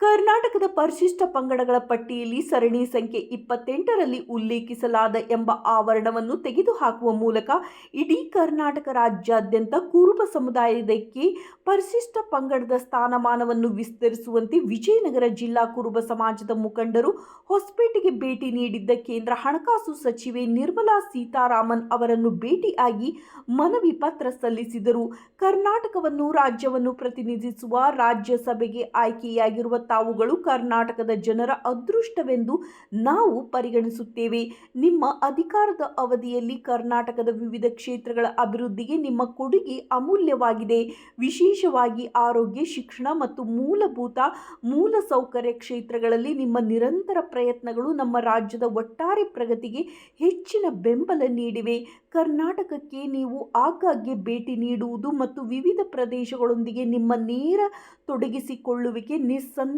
ಕರ್ನಾಟಕದ ಪರಿಶಿಷ್ಟ ಪಂಗಡಗಳ ಪಟ್ಟಿಯಲ್ಲಿ ಸರಣಿ ಸಂಖ್ಯೆ ಇಪ್ಪತ್ತೆಂಟರಲ್ಲಿ ಉಲ್ಲೇಖಿಸಲಾದ ಎಂಬ ಆವರಣವನ್ನು ತೆಗೆದುಹಾಕುವ ಮೂಲಕ ಇಡೀ ಕರ್ನಾಟಕ ರಾಜ್ಯಾದ್ಯಂತ ಕುರುಬ ಸಮುದಾಯದಕ್ಕೆ ಪರಿಶಿಷ್ಟ ಪಂಗಡದ ಸ್ಥಾನಮಾನವನ್ನು ವಿಸ್ತರಿಸುವಂತೆ ವಿಜಯನಗರ ಜಿಲ್ಲಾ ಕುರುಬ ಸಮಾಜದ ಮುಖಂಡರು ಹೊಸಪೇಟೆಗೆ ಭೇಟಿ ನೀಡಿದ್ದ ಕೇಂದ್ರ ಹಣಕಾಸು ಸಚಿವೆ ನಿರ್ಮಲಾ ಸೀತಾರಾಮನ್ ಅವರನ್ನು ಭೇಟಿಯಾಗಿ ಮನವಿ ಪತ್ರ ಸಲ್ಲಿಸಿದರು. ಕರ್ನಾಟಕವನ್ನು, ರಾಜ್ಯವನ್ನು ಪ್ರತಿನಿಧಿಸುವ ರಾಜ್ಯಸಭೆಗೆ ಆಯ್ಕೆಯಾಗಿರುವ ತಾವುಗಳು ಕರ್ನಾಟಕದ ಜನರ ಅದೃಷ್ಟವೆಂದು ನಾವು ಪರಿಗಣಿಸುತ್ತೇವೆ. ನಿಮ್ಮ ಅಧಿಕಾರದ ಅವಧಿಯಲ್ಲಿ ಕರ್ನಾಟಕದ ವಿವಿಧ ಕ್ಷೇತ್ರಗಳ ಅಭಿವೃದ್ಧಿಗೆ ನಿಮ್ಮ ಕೊಡುಗೆ ಅಮೂಲ್ಯವಾಗಿದೆ. ವಿಶೇಷವಾಗಿ ಆರೋಗ್ಯ, ಶಿಕ್ಷಣ ಮತ್ತು ಮೂಲಭೂತ ಮೂಲ ಸೌಕರ್ಯ ಕ್ಷೇತ್ರಗಳಲ್ಲಿ ನಿಮ್ಮ ನಿರಂತರ ಪ್ರಯತ್ನಗಳು ನಮ್ಮ ರಾಜ್ಯದ ಒಟ್ಟಾರೆ ಪ್ರಗತಿಗೆ ಹೆಚ್ಚಿನ ಬೆಂಬಲ ನೀಡಿವೆ. ಕರ್ನಾಟಕಕ್ಕೆ ನೀವು ಆಗಾಗ್ಗೆ ಭೇಟಿ ನೀಡುವುದು ಮತ್ತು ವಿವಿಧ ಪ್ರದೇಶಗಳೊಂದಿಗೆ ನಿಮ್ಮ ನೇರ ತೊಡಗಿಸಿಕೊಳ್ಳುವಿಕೆ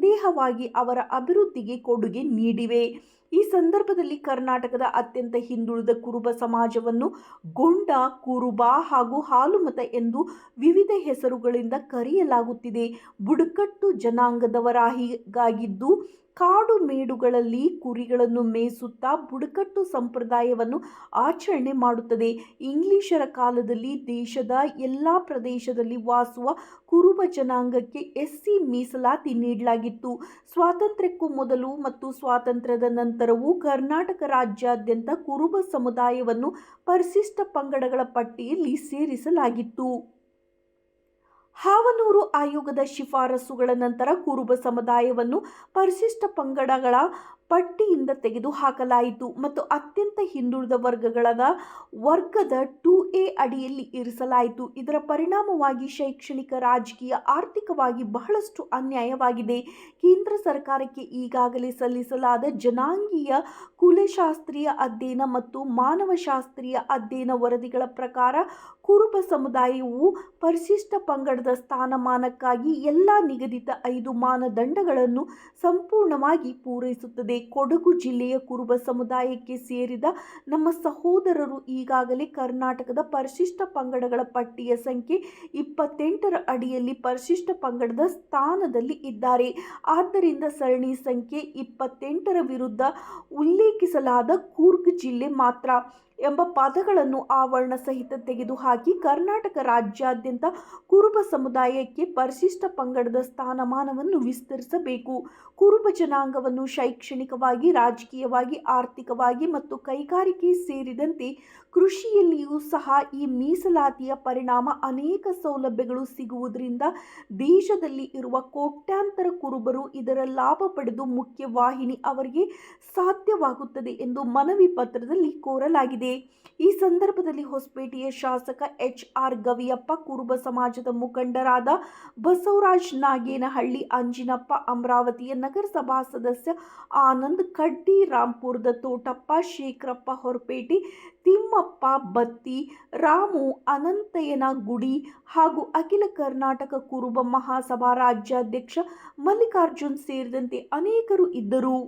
ನಿಸ್ಸಂದೇಹವಾಗಿ ಅವರ ಅಭಿವೃದ್ಧಿಗೆ ಕೊಡುಗೆ ನೀಡಿವೆ. ಈ ಸಂದರ್ಭದಲ್ಲಿ ಕರ್ನಾಟಕದ ಅತ್ಯಂತ ಹಿಂದುಳಿದ ಕುರುಬ ಸಮಾಜವನ್ನು ಗೊಂಡ, ಕುರುಬ ಹಾಗೂ ಹಾಲುಮತ ಎಂದು ವಿವಿಧ ಹೆಸರುಗಳಿಂದ ಕರೆಯಲಾಗುತ್ತಿದೆ. ಬುಡಕಟ್ಟು ಜನಾಂಗದವರಾಗಿದ್ದು ಕಾಡು ಮೇಡುಗಳಲ್ಲಿ ಕುರಿಗಳನ್ನು ಮೇಯಿಸುತ್ತಾ ಬುಡಕಟ್ಟು ಸಂಪ್ರದಾಯವನ್ನು ಆಚರಣೆ ಮಾಡುತ್ತದೆ. ಇಂಗ್ಲಿಷರ ಕಾಲದಲ್ಲಿ ದೇಶದ ಎಲ್ಲ ಪ್ರದೇಶದಲ್ಲಿ ವಾಸುವ ಕುರುಬ ಜನಾಂಗಕ್ಕೆ ಎಸ್ಸಿ ಮೀಸಲಾತಿ ನೀಡಲಾಗಿತ್ತು. ಸ್ವಾತಂತ್ರ್ಯಕ್ಕೂ ಮೊದಲು ಮತ್ತು ಸ್ವಾತಂತ್ರ್ಯದ ನಂತರವೂ ಕರ್ನಾಟಕ ರಾಜ್ಯಾದ್ಯಂತ ಕುರುಬ ಸಮುದಾಯವನ್ನು ಪರಿಶಿಷ್ಟ ಪಂಗಡಗಳ ಪಟ್ಟಿಯಲ್ಲಿ ಸೇರಿಸಲಾಗಿತ್ತು. ಹಾವನೂರು ಆಯೋಗದ ಶಿಫಾರಸುಗಳ ನಂತರ ಕುರುಬ ಸಮುದಾಯವನ್ನು ಪರಿಶಿಷ್ಟ ಪಂಗಡಗಳ ಪಟ್ಟಿಯಿಂದ ತೆಗೆದುಹಾಕಲಾಯಿತು ಮತ್ತು ಅತ್ಯಂತ ಹಿಂದುಳಿದ ವರ್ಗಗಳಾದ ವರ್ಗದ ಟು ಎ ಅಡಿಯಲ್ಲಿ ಇರಿಸಲಾಯಿತು. ಇದರ ಪರಿಣಾಮವಾಗಿ ಶೈಕ್ಷಣಿಕ, ರಾಜಕೀಯ, ಆರ್ಥಿಕವಾಗಿ ಬಹಳಷ್ಟು ಅನ್ಯಾಯವಾಗಿದೆ. ಕೇಂದ್ರ ಸರ್ಕಾರಕ್ಕೆ ಈಗಾಗಲೇ ಸಲ್ಲಿಸಲಾದ ಜನಾಂಗೀಯ ಕುಲಶಾಸ್ತ್ರೀಯ ಅಧ್ಯಯನ ಮತ್ತು ಮಾನವಶಾಸ್ತ್ರೀಯ ಅಧ್ಯಯನ ವರದಿಗಳ ಪ್ರಕಾರ ಕುರುಬ ಸಮುದಾಯವು ಪರಿಶಿಷ್ಟ ಪಂಗಡದ ಸ್ಥಾನಮಾನಕ್ಕಾಗಿ ಎಲ್ಲ ನಿಗದಿತ ಐದು ಮಾನದಂಡಗಳನ್ನು ಸಂಪೂರ್ಣವಾಗಿ ಪೂರೈಸುತ್ತದೆ. ಕೊಡಗು ಜಿಲ್ಲೆಯ ಕುರುಬ ಸಮುದಾಯಕ್ಕೆ ಸೇರಿದ ನಮ್ಮ ಸಹೋದರರು ಈಗಾಗಲೇ ಕರ್ನಾಟಕದ ಪರಿಶಿಷ್ಟ ಪಂಗಡಗಳ ಪಟ್ಟಿಯ ಸಂಖ್ಯೆ ಇಪ್ಪತ್ತೆಂಟರ ಅಡಿಯಲ್ಲಿ ಪರಿಶಿಷ್ಟ ಪಂಗಡದ ಸ್ಥಾನದಲ್ಲಿ ಇದ್ದಾರೆ. ಆದ್ದರಿಂದ ಸರಣಿ ಸಂಖ್ಯೆ ಇಪ್ಪತ್ತೆಂಟರ ವಿರುದ್ಧ ಉಲ್ಲೇಖಿಸಲಾದ ಕೂರ್ಗ್ ಜಿಲ್ಲೆ ಮಾತ್ರ. ಎಂಬ ಪದಗಳನ್ನು ಆವರಣ ಸಹಿತ ತೆಗೆದುಹಾಕಿ ಕರ್ನಾಟಕ ರಾಜ್ಯಾದ್ಯಂತ ಕುರುಬ ಸಮುದಾಯಕ್ಕೆ ಪರಿಶಿಷ್ಟ ಪಂಗಡದ ಸ್ಥಾನಮಾನವನ್ನು ವಿಸ್ತರಿಸಬೇಕು. ಕುರುಬ ಜನಾಂಗವನ್ನು ಶೈಕ್ಷಣಿಕವಾಗಿ, ರಾಜಕೀಯವಾಗಿ, ಆರ್ಥಿಕವಾಗಿ ಮತ್ತು ಕೈಗಾರಿಕೆ ಸೇರಿದಂತೆ ಕೃಷಿಯಲ್ಲಿಯೂ ಸಹ ಈ ಮೀಸಲಾತಿಯ ಪರಿಣಾಮ ಅನೇಕ ಸೌಲಭ್ಯಗಳು ಸಿಗುವುದರಿಂದ ದೇಶದಲ್ಲಿ ಇರುವ ಕೋಟ್ಯಾಂತರ ಕುರುಬರು ಇದರ ಲಾಭ ಪಡೆದು ಮುಖ್ಯವಾಹಿನಿ ಅವರಿಗೆ ಸಾಧ್ಯವಾಗುತ್ತದೆ ಎಂದು ಮನವಿ ಪತ್ರದಲ್ಲಿ ಕೋರಲಾಗಿದೆ. ಈ ಸಂದರ್ಭದಲ್ಲಿ ಹೊಸಪೇಟೆಯ ಶಾಸಕ ಎಚ್ ಆರ್ ಗವಿಯಪ್ಪ, ಕುರುಬ ಸಮಾಜದ ಮುಖಂಡರಾದ ಬಸವರಾಜ್ ನಾಗೇನಹಳ್ಳಿ, ಅಂಜಿನಪ್ಪ ಅಮರಾವತಿಯ ನಗರಸಭಾ ಸದಸ್ಯ ಆನಂದ್ ಕಡ್ಡಿ, ರಾಂಪುರದ ತೋಟಪ್ಪ ಶೇಖರಪ್ಪ ಹೊರಪೇಟೆ, ತಿಮ್ಮಪ್ಪ ಬತ್ತಿ, ರಾಮು ಅನಂತಯ್ಯನ ಗುಡಿ ಹಾಗೂ ಅಖಿಲ ಕರ್ನಾಟಕ ಕುರುಬ ಮಹಾಸಭಾ ರಾಜ್ಯಾಧ್ಯಕ್ಷ ಮಲ್ಲಿಕಾರ್ಜುನ್ ಸೇರಿದಂತೆ ಅನೇಕರು ಇದ್ದರು.